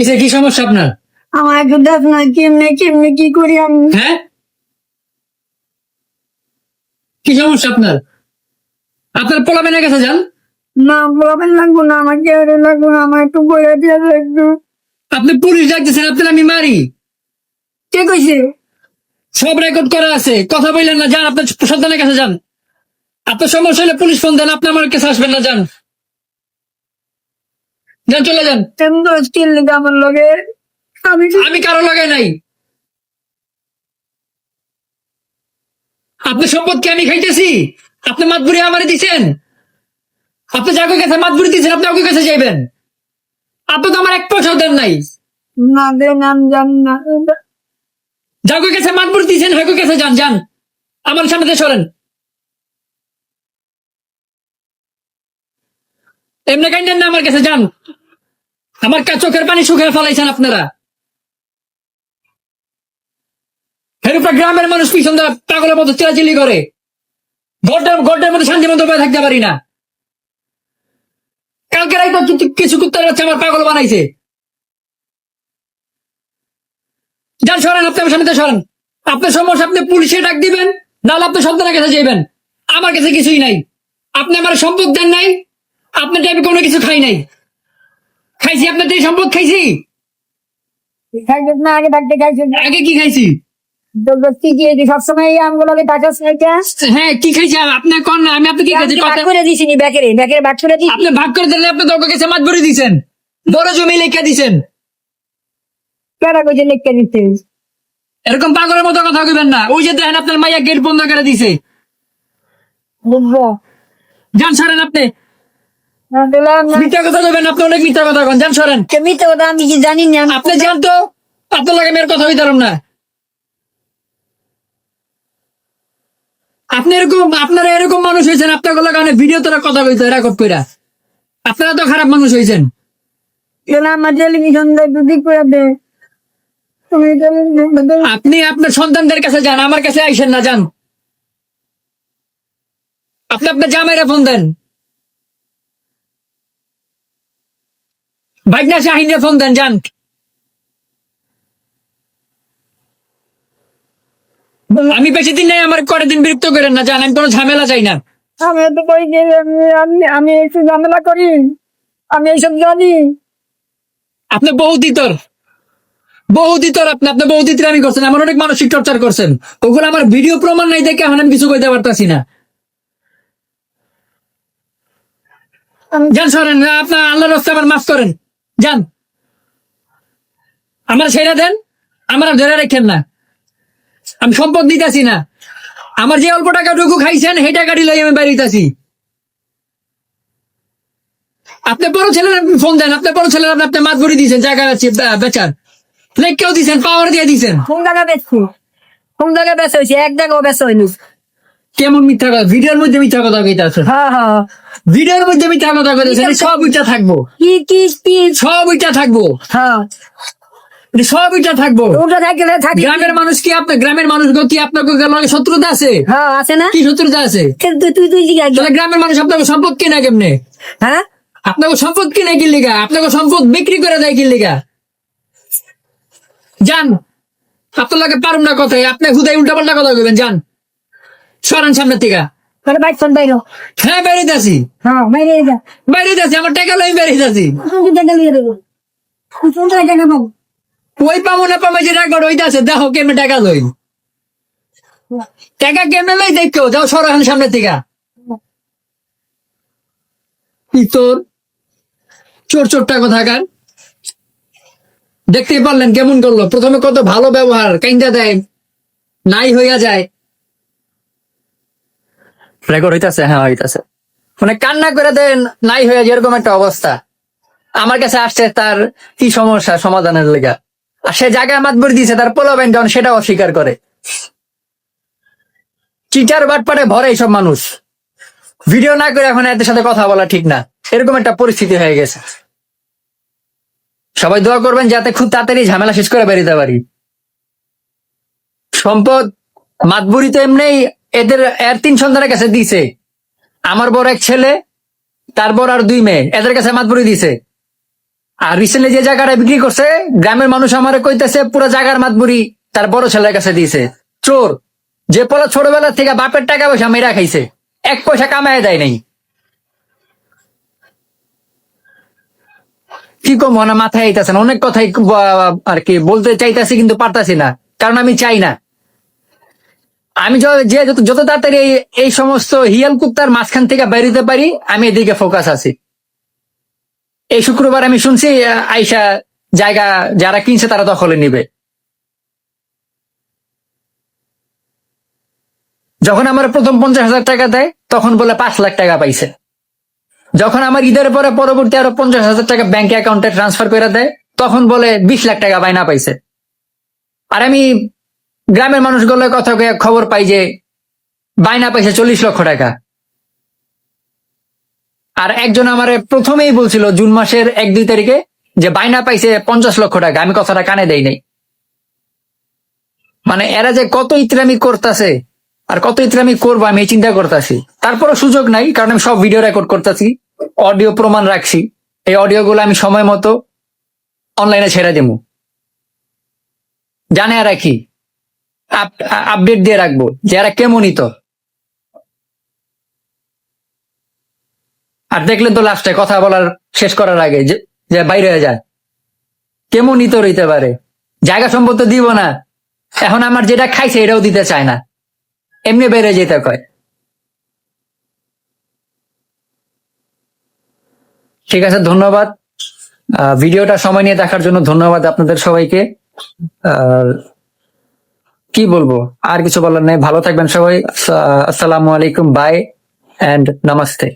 কিসে কি সমস্যা আপনার? আমার একটু দেখ না কেমনে কেমনে কি করি আমি? হ্যাঁ? কি সমস্যা আপনার? আপনার পোলাবেনের কাছে যান না বলবেন লাগবো না আমাকে আরে লাগবো না আমার একটু বইয়া দিয়ে একটু। আপনি পুলিশ ডাকতেছেন আপনার আমি মারি। কে কইছে? সব রেকর্ড করা আছে কথা বললেন না যান আপনার সন্তানের কাছে যান। আপনার সমস্যা হলে পুলিশ ফোন দেন আপনি আমার কাছে আসবেন না যান যান চলে যান। আমার লগে। আমি আমি কারও লাগাই নাই। আপনি সম্পদ কি আমি খাইতেছি? আপনি মাতবুরি আমারে দিছেন? আপনি যাকে কাছে মাতবুরি দিছেন আপনি ওকে কাছে যাইবেন? আপনি তো আমার এক পয়সাও দেন নাই। না দেন আমি জানি না। যাকে কাছে হাকে কাছে যান যান। আমার সামনে সরেন। এমনি কাইন্ডেন না আমার কাছে যান। আমার কা চোখের পানি শুকিয়ে ফেলাইছেন আপনারা? হেরুপা গ্রামের মানুষ পিছন দ্বারা পাগলের মতো চিলাচিলি করে। ঘরটার ঘরটার মধ্যে শান্তি বয়ে থাকতে পারি না। কালকে রাইতো কিছু- কিছু কুত্তার বাচ্চা আমার পাগল বানাইছে। যান, সরেন আপনি আমার সামনে সরেন। আপনার সমস্যা, আপনি পুলিশে ডাক দিবেন, নাহলে আপনি সন্তানের কাছে যাইবেন। আমার কাছে কিছুই নাই। আপনি আমার সম্পদ দেন নাই আপনার টাইপে কোনো কিছু খাই নাই। খাইছি আপনার দিয়ে সম্পদ খাইছি? না আগে থাকতে খাইছিস আগে কি খাইছি? কি কি সবসময় এই টাকা হ্যাঁ কি খাইছি? আপনি কন আমি আপনি ভাগ কথা- করে দিছিনি ব্যাকেরে ব্যাকেরে ভাগ করে দিছি। আপনি ভাগ করে দিলে আপনি দরকার কাছে মাত ভরে দিছেন। বড় জমি লেখা দিছেন। কেরা কইছে লিখতে দিতে? এরকম পাগলের মতো কথা কইবেন না। ওই যে দেখেন আপনার মাইয়া গেট বন্ধ করে দিছে। বুঝব। যান সরেন আপনি। মিথ্যা কথা কইবেন আপনি অনেক মিথ্যা কথা কন যান সরেন। মিথ্যে কথা আমি কি জানি না আপনি যান তো আপনার লাগে মেয়ের কথা হইতাম না। আপনি এরকম আপনারা এরকম মানুষ হয়েছেন আপনারগুলো কারণে ভিডিও তোরা কথা কইতে রেকর্ড কইরা আপনারা তো খারাপ মানুষ হয়েছেন। আমার টেলিভিশন আপনি আপনার সন্তানদের কাছে যান আমার কাছে আইসেন না যান। আপনি আপনার জামাইরা ফোন দেন। ভাইনা শাহিনে ফোন দেন যান। আমি বেশি দিন নাই আমার কটা দিন বিরক্ত করেন না জান আমি কোনো ঝামেলা চাই না। আমি তো কই আমি আমি আমি একটু ঝামেলা করি। আমি এইসব জানি। আপনি বহু দিতর বহু দিতর আপনি আপনি বহু দিতরামি করছেন আমার অনেক মানসিক টর্চার করছেন। ওগুলো আমার ভিডিও প্রমাণ নাই দেখে এখন আমি কিছু কইতে পারতাছি না। আমি- যান সরেন আপনার আল্লাহর রাস্তা আমার মাফ করেন। যান। আমার সেরা দেন, আমার ধরে রেখেন না। আমি সম্পদ দিতেছি না। আমার যে অল্প টাকাটুকু খাইছেন, সেই টাকাটি লই আমি বাড়িতেছি আপনি বড় ছেলের ফোন দেন, আপনি বড় ছেলের আপনি মাছ ভরি দিয়েছেন জায়গা আছে বেচার। লেখকেও দিয়েছেন পাওয়ার দিয়ে দিয়েছেন কোন জায়গা বেচছি? কোন জায়গায় বেচা হয়েছে? এক জায়গাও বেচা হয়নি। কেমন মিথ্যা কথা? ভিডিওর মধ্যে মিথ্যা কথা কইতে আছে হ্যাঁ হ্যাঁ। ভিডিওর মধ্যে মিথ্যা কথা কইতেছেন সব উইটা থাকব। কি কি কি? সব উইটা থাকব। হ্যাঁ। এটা সব উইটা থাকব। ওটা থাকলে থাকি। গ্রামের মানুষ কি আপনার গ্রামের মানুষ কি আপনার লগে শত্রুতা আছে? হ্যাঁ আছে না। কি শত্রুতা আছে? কিন্তু তুই তুই কর। তাহলে গ্রামের মানুষ আপনাকে সম্পদ কিনা কেমনে? হ্যাঁ? আপনাকে সম্পদ কিনে কি লিগা? আপনাকে সম্পদ বিক্রি করে দেয় কি লিগা? যান। আপনার লাগে পারুম না কথাই আপনি হুদাই উল্টা পাল্টা কথা কইবেন যান। সরান সামনের থেকে। তোর বাইক ফোন বাইরো হ্যাঁ হ্যাঁ বাইরে যা। বেরিয়ে আছি আমার টাকা লই বেরিয়ে আছি টাকা দিয়ে দেবো। কোন টাকা পাবো। ওই পাবো না পাবো যে রেকর্ড হইতে আছে দেখো কেমনে টাকা লই। টাকা কেমনে লই দেখো যাও সরান সামনের থেকে। কি তোর চোর চোর টাকা দেখতেই পারলেন কেমন করল। প্রথমে কত ভালো ব্যবহার কাইন্দা দেয় নাই হইয়া যায়। রেকর্ড হইতাছে? হ্যাঁ হইতাছে। মানে কান্না করে দেন, নাই হইয়া যায় এরকম একটা অবস্থা। আমার কাছে আসছে তার কি সমস্যা সমাধানের লেগা। আর সে জায়গায় মাতবর দিয়েছে, তার পোলাবেন যখন সেটা অস্বীকার করে। চিটার বাটপারে ভরে এইসব মানুষ। ভিডিও না করে এখন এদের সাথে কথা বলা ঠিক না। এরকম একটা পরিস্থিতি হয়ে গেছে। সবাই দোয়া করবেন যাতে খুব তাড়াতাড়ি ঝামেলা শেষ করে বেরিতে পারি। সম্পদ, মাতবুরি তো এমনি এদের, এর তিন সন্তানের কাছে দিছে। আমার বড় এক ছেলে তারপর আর দুই মেয়ে। এদের কাছে মাতবুরি দিছে। আর রিসেন্টলি যে জায়গাটা বিক্রি করছে, গ্রামের মানুষ আমার কইতেছে, পুরো জায়গার মাতবুরি তার বড় ছেলের কাছে দিয়েছে চোর, যে পলা ছোটবেলা থেকে বাপের টাকা পয়সা মেরা খাইছে, এক পয়সা কামায় দেয় নাই। কি কম মাথায় আইতাছে অনেক কথাই আর কি বলতে চাইতাছি কিন্তু পারতাছি না, কারণ আমি চাই না। আমি য- যত তাড়াতাড়ি এই- সমস্ত হিয়াল কুত্তার মাঝখান থেকে বেরোতে পারি, আমি এদিকে ফোকাস আছি। এই শুক্রবার আমি শুনছি আইসা জায়গা যারা কিনছে তারা দখলে নিবে। যখন আমার প্রথম পঞ্চাশ হাজার টাকা দেয়, তখন বলে পাঁচ লাখ টাকা পাইছে। যখন আমার ঈদের পরে পরবর্তী আরও পঞ্চাশ হাজার টাকা ব্যাংক অ্যাকাউন্টে ট্রান্সফার করে দেয়, তখন বলে বিশ লাখ টাকা বাইনা পাইছে। আর আমি গ্রামের মানুষগুলোর কথা খবর পাই যে বাইনা পাইছে চল্লিশ লক্ষ টাকা। আর একজন আমার প্রথমেই বলছিল জুন মাসের এক দুই তারিখে যে বাইনা পাইছে পঞ্চাশ লক্ষ টাকা। আমি কথাটা কানে দেই নাই। মানে এরা যে কত ইত্রামি করতেছে আর কত ইত্রামি করব আমি চিন্তা করতেছি। তারপরও সুযোগ নাই, কারণ আমি সব ভিডিও রেকর্ড করতেছি অডিও প্রমাণ রাখছি। এই অডিও গুলো আমি সময় মতো অনলাইনে ছেড়ে দেবো। জানে আর কি? আপডেট দিয়ে রাখব যে এরা কেমনই তো। আর দেখলেন তো লাস্টে কথা বলার শেষ করার আগে যে বাইরে হয়ে যায়। কেমনই তো রইতে পারে। জায়গা সম্পত্তি দিব না। এখন আমার যেটা খাইছে এটাও দিতে চায় না। এমনি বেড়ে যেতে কয়। ঠিক আছে ধন্যবাদ। আহ, ভিডিওটা সময় নিয়ে দেখার জন্য ধন্যবাদ আপনাদের সবাইকে। আর কি বলব? আর কিছু বলার নেই। ভালো থাকবেন সবাই। আসসালামু আলাইকুম বাই অ্যান্ড নমস্তে।